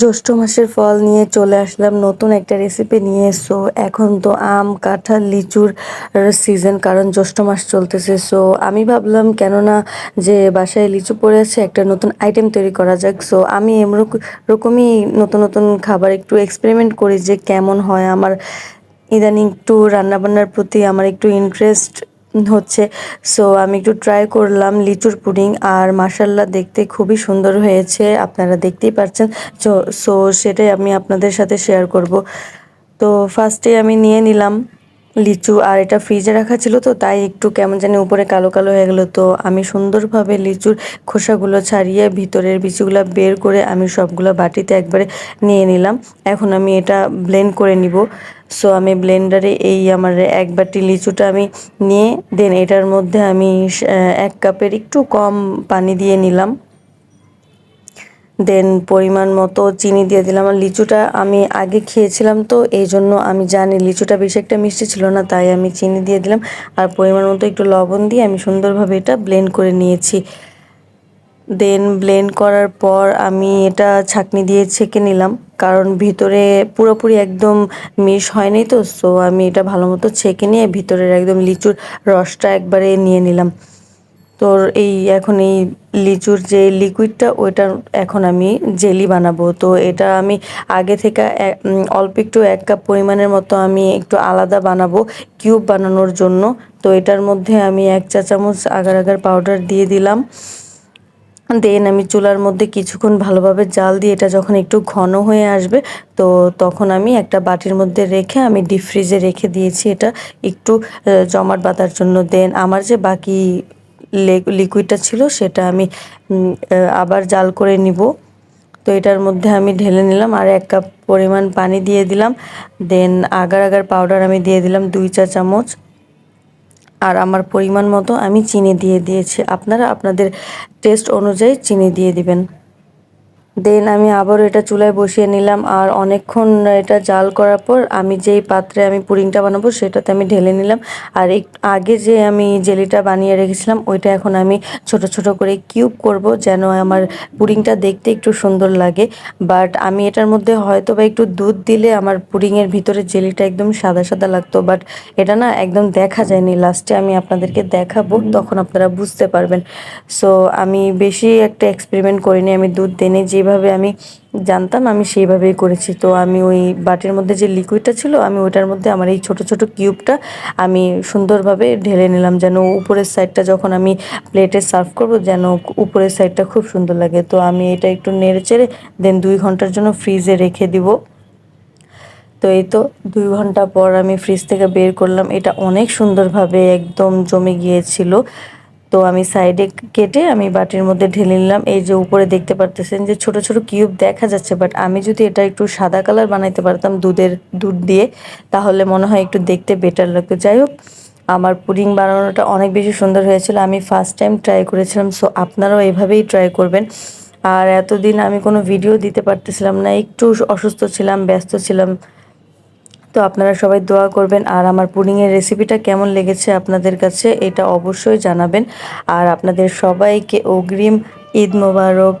জ্যৈষ্ঠ মাসের ফল নিয়ে চলে আসলাম নতুন একটা রেসিপি নিয়ে। সো এখন তো আম, কাঁঠাল, লিচুর সিজন কারণ জ্যৈষ্ঠ মাস চলতেছে। সো আমি ভাবলাম, কেননা যে বাসায় লিচু পড়ে আছে, একটা নতুন আইটেম তৈরি করা যাক। সো আমি এরকমই নতুন নতুন খাবার একটু এক্সপেরিমেন্ট করি যে কেমন হয়। আমার ইদানিং একটু রান্নাবান্নার প্রতি আমার একটু ইন্টারেস্ট হচ্ছে। সো আমি একটু ট্রাই করলাম লিচুর পুডিং আর মাসাল্লাহ দেখতে খুবই সুন্দর হয়েছে, আপনারা দেখতেই পাচ্ছেন সো সেটাই আমি আপনাদের সাথে শেয়ার করব। তো ফার্স্টে আমি নিয়ে নিলাম লিচু আর এটা ফ্রিজে রাখা ছিল তো, তাই একটু কেমন জানি উপরে কালো কালো হয়ে গেলো। তো আমি সুন্দরভাবে লিচুর খোসাগুলো ছাড়িয়ে ভিতরের বিচিগুলো বের করে আমি সবগুলো বাটিতে একবারে নিয়ে নিলাম। এখন আমি এটা ব্লেন্ড করে নিব। সো আমি ব্লেন্ডারে এই আমার এক বাটি লিচুটা আমি নিয়ে দেন এটার মধ্যে আমি এক কাপের একটু কম পানি দিয়ে নিলাম। দেন পরিমাণ মতো চিনি দিয়ে দিলাম। আর লিচুটা আমি আগে খেয়েছিলাম তো, এই জন্য আমি জানি লিচুটা বেশি একটা মিষ্টি ছিল না, তাই আমি চিনি দিয়ে দিলাম। আর পরিমাণ মতো একটু লবণ দিয়ে আমি সুন্দরভাবে এটা ব্লেন্ড করে নিয়েছি। দেন ব্লেন্ড করার পর আমি এটা ছাকনি দিয়ে ছেঁকে নিলাম। কারণ ভিতরে পুরোপুরি একদম মিশ হয়নি তো সো আমি এটা ভালো মতো ছেঁকে নিয়ে ভিতরের একদম লিচুর রসটা একবারে নিয়ে নিলাম। তোর এই এখন এই লিচুর যে লিকুইডটা ওইটা এখন আমি জেলি বানাবো। তো এটা আমি আগে থেকে অল্প একটু এক কাপ পরিমাণের মতো আমি একটু আলাদা বানাবো কিউব বানানোর জন্য। তো এটার মধ্যে আমি এক চা চামচ আগার আগার পাউডার দিয়ে দিলাম। দেন আমি চুলার মধ্যে কিছুক্ষণ ভালোভাবে জাল দিয়ে এটা যখন একটু ঘন হয়ে আসবে, তো তখন আমি একটা বাটির মধ্যে রেখে আমি ডিপ ফ্রিজে রেখে দিয়েছি এটা একটু জমাট বাঁধার জন্য। দেন আমার যে বাকি লিকুইডটা ছিল সেটা আমি আবার জাল করে নিব। তো এটার মধ্যে আমি ঢেলে নিলাম আর এক কাপ পরিমাণ পানি দিয়ে দিলাম। দেন আগার আগার পাউডার আমি দিয়ে দিলাম দুই চা চামচ আর আমার পরিমাণ মতো আমি চিনি দিয়ে দিয়েছি। আপনারা আপনাদের টেস্ট অনুযায়ী চিনি দিয়ে দিবেন। দেন আমি আবার এটা চুলায় বসিয়ে নিলাম আর অনেকক্ষণ এটা জাল করার পর আমি যেই পাত্রে আমি পুডিংটা বানাবো সেটাতে আমি ঢেলে নিলাম। আর আগে যে আমি জেলিটা বানিয়ে রেখেছিলাম ওইটা এখন আমি ছোট ছোট করে কিউব করব যেন আমার পুডিংটা দেখতে একটু সুন্দর লাগে। বাট আমি এটার মধ্যে হয়তো বা একটু দুধ দিলে আমার পুডিংয়ের ভিতরে জেলিটা একদম সাদা সাদা লাগতো। বাট এটা না একদম দেখা যায়নি। লাস্টে আমি আপনাদেরকে দেখাবো, তখন আপনারা বুঝতে পারবেন। সো আমি বেশি একটা এক্সপেরিমেন্ট করিনি। আমি দুধ দেনে যে যেভাবে আমি জানতাম, আমি সেইভাবেই করেছি। তো আমি ওই বাটির মধ্যে যে লিকুইডটা ছিল, আমি ওইটার মধ্যে আমার এই ছোট ছোট কিউবটা আমি সুন্দরভাবে ঢেলে নিলাম, যেন উপরের সাইডটা যখন আমি প্লেটে সার্ভ করব, যেন উপরের সাইডটা খুব সুন্দর লাগে। তো আমি এটা একটু নেড়ে চেড়ে দেন দুই ঘণ্টার জন্য ফ্রিজে রেখে দিব। তো এই তো দুই ঘণ্টা পর আমি ফ্রিজ থেকে বের করলাম। এটা অনেক সুন্দরভাবে একদম জমে গিয়েছিল। তো আমি সাইডে কেটে আমি বাটির মধ্যে ঢেলে নিলাম। এই যে উপরে দেখতে পারতেছেন যে ছোট ছোট কিউব দেখা যাচ্ছে, বাট আমি যদি এটা একটু সাদা কালার বানাইতে পারতাম দুধের দুধ দিয়ে, তাহলে মনে হয় একটু দেখতে বেটার লাগতো। যাই হোক, আমার পুডিং বানানোটা অনেক বেশি সুন্দর হয়েছিল। আমি ফার্স্ট টাইম ট্রাই করেছিলাম সো আপনারাও এভাবেই ট্রাই করবেন। আর এতদিন আমি কোনো ভিডিও দিতে পারতেছিলাম না, একটু অসুস্থ ছিলাম, ব্যস্ত ছিলাম। তো আপনারা সবাই দোয়া করবেন। আর আমার পুডিংয়ের রেসিপিটা কেমন লেগেছে আপনাদের কাছে, এটা অবশ্যই জানাবেন। আর আপনাদের সবাইকে অগ্রিম ঈদ মোবারক।